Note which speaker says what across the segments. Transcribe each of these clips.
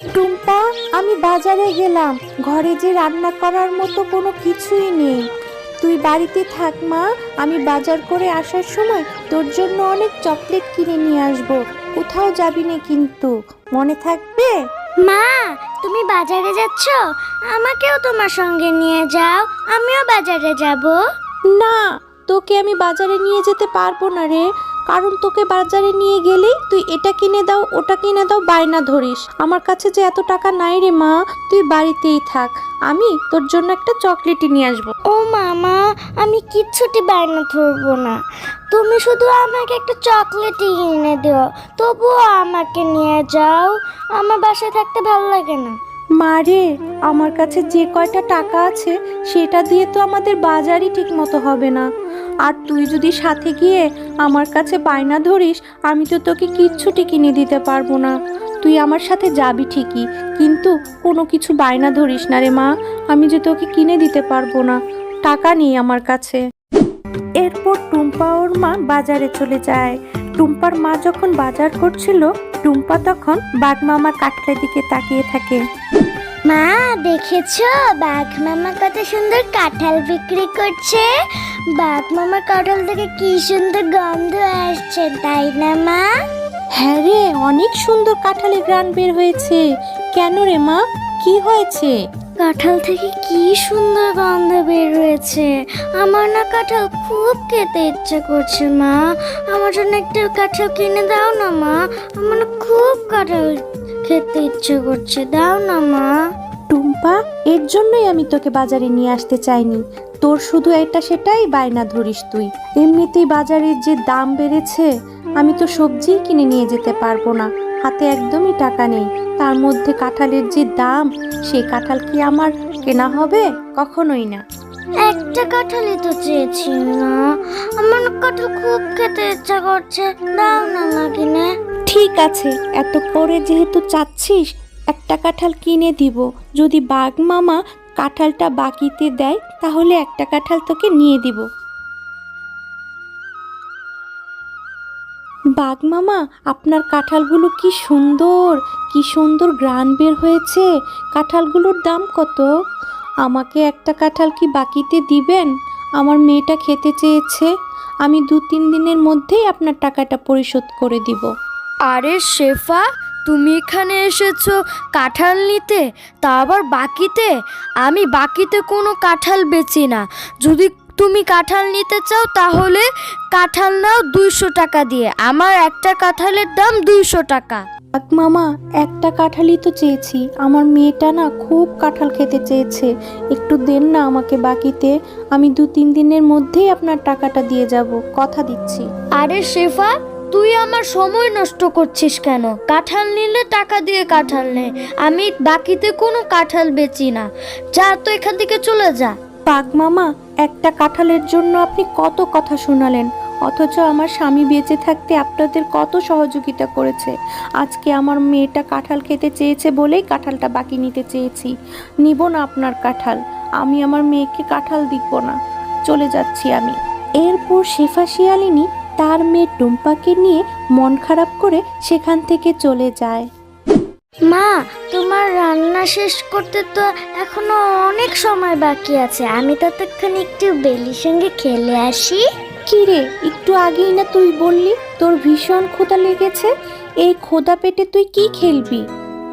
Speaker 1: টুম্পা আমি বাজারে গেলাম। ঘরে যে রান্না করার মতো কোনো কিছুই নেই। তুই বাড়িতে থাক মা। আমি বাজার করে আসার সময় তোর জন্য অনেক চকলেট কিনে নিয়ে আসব। কোথাও যাবি না কিন্তু। মনে থাকবে?
Speaker 2: মা তুমি বাজারে যাচ্ছ? আমাকেও তোমার সঙ্গে নিয়ে যাও। আমিও বাজারে যাব।
Speaker 1: না তোকে আমি বাজারে নিয়ে যেতে পারব না রে। কারণ তোকে বাজারে নিয়ে গেলেই তুই এটা কিনে দাও ওটা কিনে দাও বায়না ধরিস। আমার কাছে যে এত টাকা নাই রে মা তুই বাড়িতেই থাক। আমি তোর জন্য একটা চকলেটই নিয়ে আসব।
Speaker 2: ও মামা আমি কিচ্ছুটি বায়না ধরবো না। তুমি শুধু আমাকে একটা চকলেটই কিনে দিও তবুও আমাকে নিয়ে যাও। আমার বাসায় থাকতে ভালো লাগে না।
Speaker 1: মারে আমার কাছে যে কয়টা টাকা আছে সেটা দিয়ে তো আমাদের বাজারই ঠিক মতো হবে না। আর তুই যদি সাথে গিয়ে আমার কাছে বায়না ধরিস, আমি তো তোকে কিচ্ছুটি কিনে দিতে পারব না। তুই আমার সাথে যাবি ঠিকই, কিন্তু কোনো কিছু বায়না ধরিস না রে মা, আমি যে তোকে কিনে দিতে পারব না। টাকা নেই আমার কাছে। এরপর টুম্পা ওর মা বাজারে চলে যায়। টুম্পার মা যখন বাজার করছিল, টুম্পা তখন বাগমামার কাঠলের দিকে তাকিয়ে থাকে।
Speaker 2: মা, দেখেছ? বাঘ মামা কত সুন্দর কাঁঠাল বিক্রি করছে। বাঘ মামার কাঁঠাল থেকে কি সুন্দর গন্ধ আসছে তাই না মা?
Speaker 1: হ্যাঁ রে অনেক সুন্দর কাঁঠালের গ্রান বের হয়েছে। কেন রে মা? কি হয়েছে?
Speaker 2: কাঁঠাল থেকে কি সুন্দর গন্ধ বের হয়েছে? আমার না কাঁঠাল খুব খেতে ইচ্ছে করছে মা। আমার জন্য একটা কাঁঠাল কিনে দাও না মা। আমার না খুব কাঁঠাল খেতে ইচ্ছে করছে দাও না মা।
Speaker 1: টুম্পা এর জন্যই আমি তোকে বাজারে নিয়ে আসতে চাইনি। তোর শুধু এটা সেটাই বায়না ধরিস তুই। এমনিতেই বাজারের যে দাম বেড়েছে আমি তো সবজিই কিনে নিয়ে যেতে পারব না। হাতে একদমই টাকা নেই। তার মধ্যে কাঁঠালের যে দাম সেই কাঁঠাল কি আমার কেনা হবে? কখনোই না।
Speaker 2: একটা কাঁঠালই তো চেয়েছি না আমার কাঁঠাল খুব খেতে ইচ্ছা করছে। দাও না মা কিনে।
Speaker 1: ঠিক আছে এত করে যেহেতু চাচ্ছিস একটা কাঁঠাল কিনে দিব। যদি বাঘ মামা কাঁঠালটা বাকিতে দেয় তাহলে একটা কাঁঠাল তোকে নিয়ে দিব। বাঘ মামা, আপনার কাঁঠালগুলো কি সুন্দর কি সুন্দর গ্রান বের হয়েছে। কাঁঠালগুলোর দাম কত? আমাকে একটা কাঁঠাল কি বাকিতে দিবেন? আমার মেয়েটা খেতে চেয়েছে। আমি দু তিন দিনের মধ্যেই আপনার টাকাটা পরিশোধ করে দিব।
Speaker 3: আরে শেফা তুমি এখানে এসেছ কাঁঠাল নিতে তা আবার বাকিতে? আমি বাকিতে কোনো কাঁঠাল বেচি না। যদি তুমি কাঁঠাল নিতে চাও তাহলে কাঁঠাল নাও দুইশো টাকা দিয়ে। আমার একটা কাঁঠালের দাম দুইশো টাকা।
Speaker 1: বাঘ মামা একটা কাঁঠালই তো চেয়েছি। আমার মেয়েটা না খুব কাঁঠাল খেতে চেয়েছে। একটু দেন না আমাকে বাকিতে। আমি দু তিন দিনের মধ্যেই আপনার টাকাটা দিয়ে যাব। কথা দিচ্ছি।
Speaker 3: আরে শেফা তুই আমার সময় নষ্ট করছিস কেন? কাঁঠাল নিলে টাকা দিয়ে কাঁঠাল নে। আমি বাকিতে কোনো কাঁঠাল বেচি না। যা তো এখান থেকে চলে যা।
Speaker 1: বাঘ মামা একটা কাঁঠালের জন্য আপনি কত কথা শোনালেন। অথচ আমার স্বামী বেঁচে থাকতে আপনাদের কত সহযোগিতা করেছে। আজকে আমার মেয়েটা কাঁঠাল খেতে চেয়েছে বলেই কাঁঠালটা বাকি নিতে চেয়েছি। নিব না আপনার কাঁঠাল। আমি আমার মেয়েকে কাঁঠাল দিব না। চলে যাচ্ছি আমি। এরপর শেফা শিয়ালিনী তার মেয়ে টুম্পাকে নিয়ে মন খারাপ করে সেখান থেকে চলে যায়।
Speaker 2: মা তোমার রান্না শেষ করতে তো এখনও অনেক সময় বাকি আছে। আমি ততক্ষণ একটু বেলির সঙ্গে খেলে আসি।
Speaker 1: কি রে একটু আগেই না তুই বললি তোর ভীষণ ক্ষুধা লেগেছে? এই ক্ষুধা পেটে তুই কি খেলবি?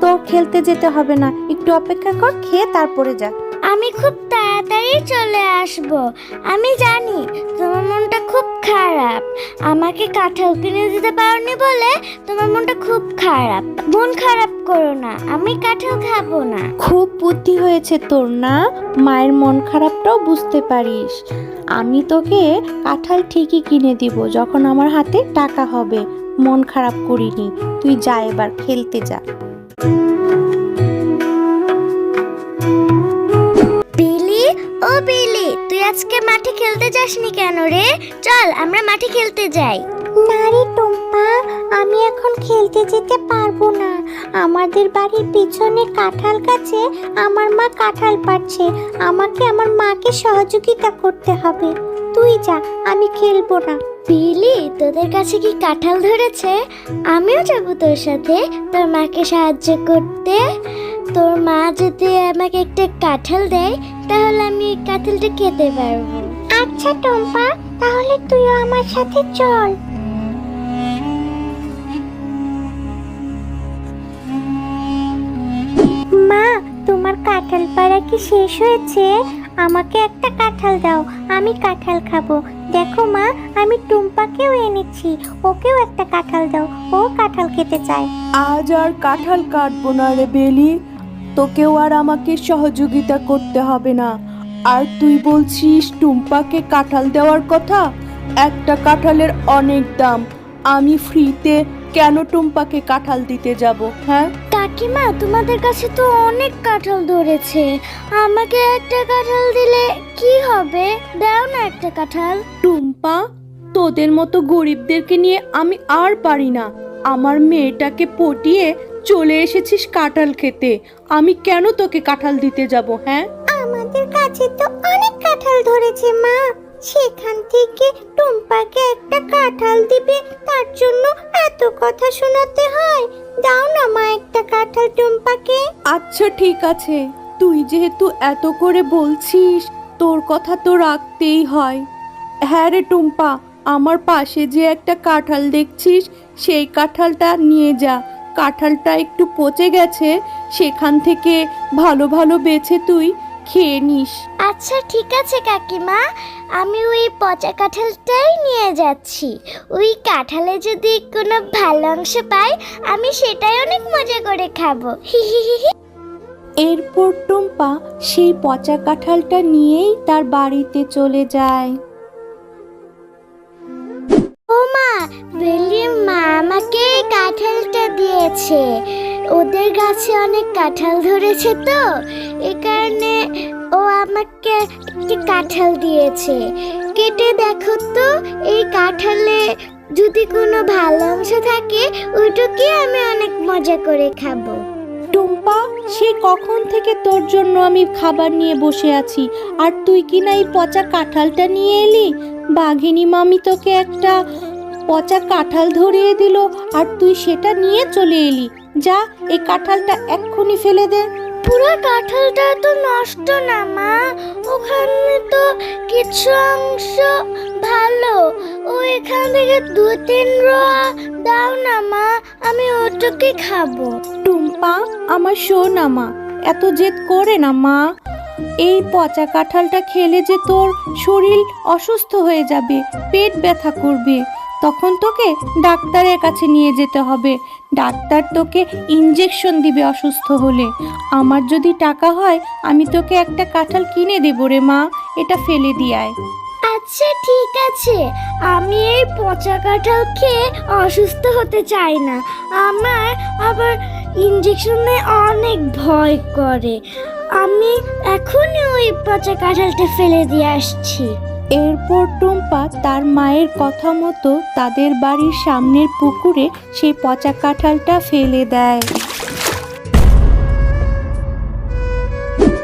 Speaker 1: তোর খেলতে যেতে হবে না। একটু অপেক্ষা কর খেয়ে তারপরে যা
Speaker 2: আমি খুব তাড়াতাড়ি চলে আসব। আমি জানি তোমার মনটা খুব খারাপ। আমাকে কাঁঠাল কিনে দিতে পারোনি বলে তোমার মনটা খুব খারাপ। মন খারাপ করো না, আমি কাঁঠাল খাব না।
Speaker 1: খুব বুদ্ধি হয়েছে তোর, না? মায়ের মন খারাপটাও বুঝতে পারিস। আমি তোকে কাঁঠাল ঠিকই কিনে দিব, যখন আমার হাতে টাকা হবে। মন খারাপ করিনি। তুই যা এবার, খেলতে যা।
Speaker 2: তুই আজকে মাঠে খেলতে যাসনি কেন রে? চল আমরা মাঠে খেলতে যাই। না রে টুম্পা আমি এখন খেলতে যেতে পারব না। আমাদের বাড়ির পিছনে কাঁঠাল গাছে আমার মা কাঁঠাল পাচ্ছে আমাকে আমার মাকে সহযোগিতা করতে হবে। তুই যা আমি খেলব না। বিলি তোদের কাছে কি কাঁঠাল ধরেছে? আমিও যাব তোর সাথে। তোর মাকে সাহায্য করতে। তোর মা যদি আমাকে একটা কাঁঠাল দেয় তাহলে আমি এই কাঁঠালটা খেতে পারব। আচ্ছা টম্পা, তাহলে তুইও আমার সাথে চল। মা, তোমার কাঁঠাল পাড়া কি শেষ হয়েছে? আমাকে একটা কাঁঠাল দাও, আমি কাঁঠাল খাব। দেখো মা, আমি টুম্পাকেও এনেছি, ওকেও একটা কাঁঠাল দাও, ও কাঁঠাল খেতে চায়।
Speaker 1: আজ আর কাঁঠাল কাটবো না রে বেলি। তোকেও আর আমাকে সহযোগিতা করতে হবে না। আর তুই বলছিস টুম্পাকে কাঁঠাল দেওয়ার কথা? একটা কাঁঠালের অনেক দাম। আমি ফ্রিতে কেন টুম্পাকে কাঁঠাল দিতে যাব হ্যাঁ?
Speaker 2: কাকিমা তোমাদের কাছে তো অনেক কাঁঠাল ধরেছে। আমাকে একটা কাঁঠাল দিলে কি হবে? দাও না একটা কাঁঠাল।
Speaker 1: টুম্পা তোদের মতো গরিবদেরকে নিয়ে আমি আর পারি না। আমার মেয়েটাকে পটিয়ে চলে এসেছিস কাঁঠাল খেতে। আমি কেন তোকে কাঁঠাল দিতে যাব হ্যাঁ?
Speaker 2: আমাদের কাছে তো অনেক কাঁঠাল ধরেছে মা। সেখান থেকে টুম্পাকে একটা কাঁঠাল দিবে তার জন্য এত কথা শোনাতে হয়। দাও না মা একটা কাঁঠাল টুম্পাকে।
Speaker 1: আচ্ছা ঠিক আছে। তুই যেহেতু এত করে বলছিস তোর কথা তো রাখতেই হয়। হ্যাঁ রে টুম্পা আমার পাশে যে একটা কাঁঠাল দেখছিস সেই কাঁঠালটা নিয়ে যা। কাঁঠালটা একটু পচে গেছে সেখান থেকে ভালো ভালো বেছে তুই খেয়ে নিস।
Speaker 2: আচ্ছা ঠিক আছে কাকিমা। আমি ওই পচা কাঁঠালটাই নিয়ে যাচ্ছি। ওই কাঁঠালে যদি কোনো ভালো অংশ পাই আমি সেটাই অনেক মজা করে খাব।
Speaker 1: এরপর টুম্পা সেই পচা কাঁঠালটা নিয়েই তার বাড়িতে চলে যায়।
Speaker 2: দিয়েছে ওদের গাছে অনেক কাঁঠাল ধরেছে তো এই কারণে ও আমাকে একটি কাঁঠাল দিয়েছে। কেটে দেখো তো, এই কাঁঠালে যদি কোনো ভালো অংশ থাকে, ওইটুকুই আমি অনেক মজা করে খাব।
Speaker 1: টুম্পা, সে কখন থেকে তোর জন্য আমি খাবার নিয়ে বসে আছি? আর তুই কি না এই পচা কাঁঠালটা নিয়ে এলি? বাঘিনী মামি তোকে একটা পচা কাঁঠাল ধরিয়ে দিল আর তুই সেটা নিয়ে চলে এলি। যা এই কাঁঠালটা এক্ষুনি ফেলে দে।
Speaker 2: পুরো কাঁঠালটা তো নষ্ট না মা। ওখানে তো কিছু অংশ ভালো। ও এখান থেকে দু তিন রোয়া দাও না মা। আমি ওটুকে খাব।
Speaker 1: টুম্পা আমার শোন মা। এত জেদ করে না মা। এই পচা কাঁঠালটা খেলে যে তোর শরীর অসুস্থ হয়ে যাবে পেট ব্যথা করবে। তখন তোকে ডাক্তারের কাছে নিয়ে যেতে হবে। ডাক্তার তোকে ইঞ্জেকশন দিবে অসুস্থ হলে। আমার যদি টাকা হয়, আমি তোকে একটা কাঁঠাল কিনে দেবো রে মা। এটা ফেলে দিয়ায়
Speaker 2: আচ্ছা ঠিক আছে। আমি এই পচা কাঁঠাল খেয়ে অসুস্থ হতে চাই না। আমার আবার ইঞ্জেকশনে অনেক ভয় করে। আমি এখনই ওই পচা কাঁঠালটা ফেলে দিয়ে আসছি।
Speaker 1: এরপর টুম্পা তার মায়ের কথা মতো তাদের বাড়ির সামনের পুকুরে সেই পচা কাঁঠালটা ফেলে দেয়।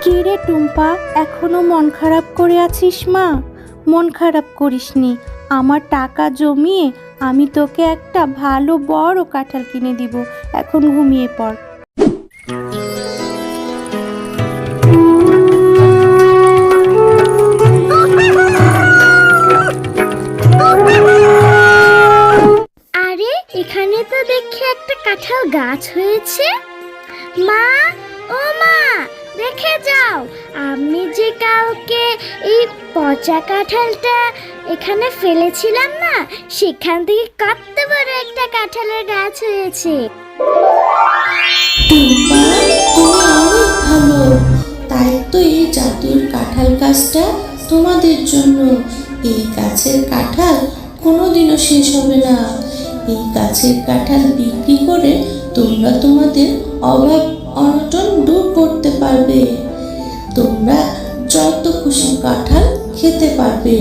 Speaker 1: কিরে টুম্পা, এখনও মন খারাপ করে আছিস মা? মন খারাপ করিসনি, আমার টাকা জমিয়ে আমি তোকে একটা ভালো বড় কাঁঠাল কিনে দিব, এখন ঘুমিয়ে পড়।
Speaker 2: পচা কাঁঠালটা এখানে ফেলেছিলাম না। সেখান থেকে কত বড় একটা কাঁঠালের গাছ হয়েছে।
Speaker 4: ভালো তাই তো এই জাদুর কাঁঠাল গাছটা তোমাদের জন্য। এই গাছের কাঁঠাল কোনোদিনও শেষ হবে না। এই গাছের কাঁঠাল বিক্রি করে তোমরা তোমাদের অভাব অনটন দূর করতে পারবে। তোমরা যত খুশি কাঁঠাল খেতে পারবে।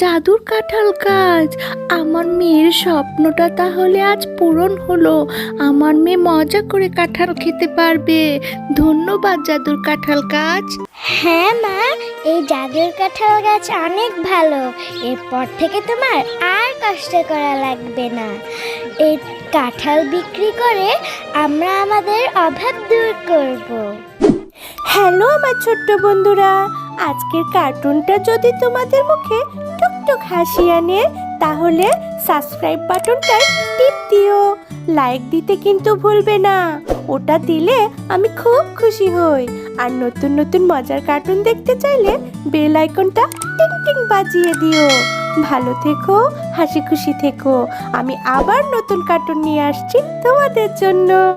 Speaker 1: জাদুর কাঁঠাল গাছ আমার মেয়ের স্বপ্নটা তাহলে আজ পূরণ হলো। আমার মেয়ে মজা করে কাঁঠাল খেতে পারবে। ধন্যবাদ জাদুর কাঁঠাল গাছ।
Speaker 2: হ্যাঁ মা এই জাদুর কাঁঠাল গাছ অনেক ভালো। এরপর থেকে তোমার আর কষ্ট করা লাগবে না। এই কাঁঠাল বিক্রি করে আমরা আমাদের অভাব দূর করব।
Speaker 1: হ্যালো আমার ছোট্ট বন্ধুরা আজকের কার্টুনটা যদি তোমাদের মুখে টুকটুক হাসি আনে, তাহলে সাবস্ক্রাইব বাটনটায় টিপ দিও। লাইক দিতে কিন্তু ভুলবে না। ওটা দিলে আমি খুব খুশি হই। আর নতুন নতুন মজার কার্টুন দেখতে চাইলে বেল আইকনটা টিং টিং বাজিয়ে দিও। ভালো থেকো, হাসি খুশি থেকো। আমি আবার নতুন কার্টুন নিয়ে আসছি তোমাদের জন্য।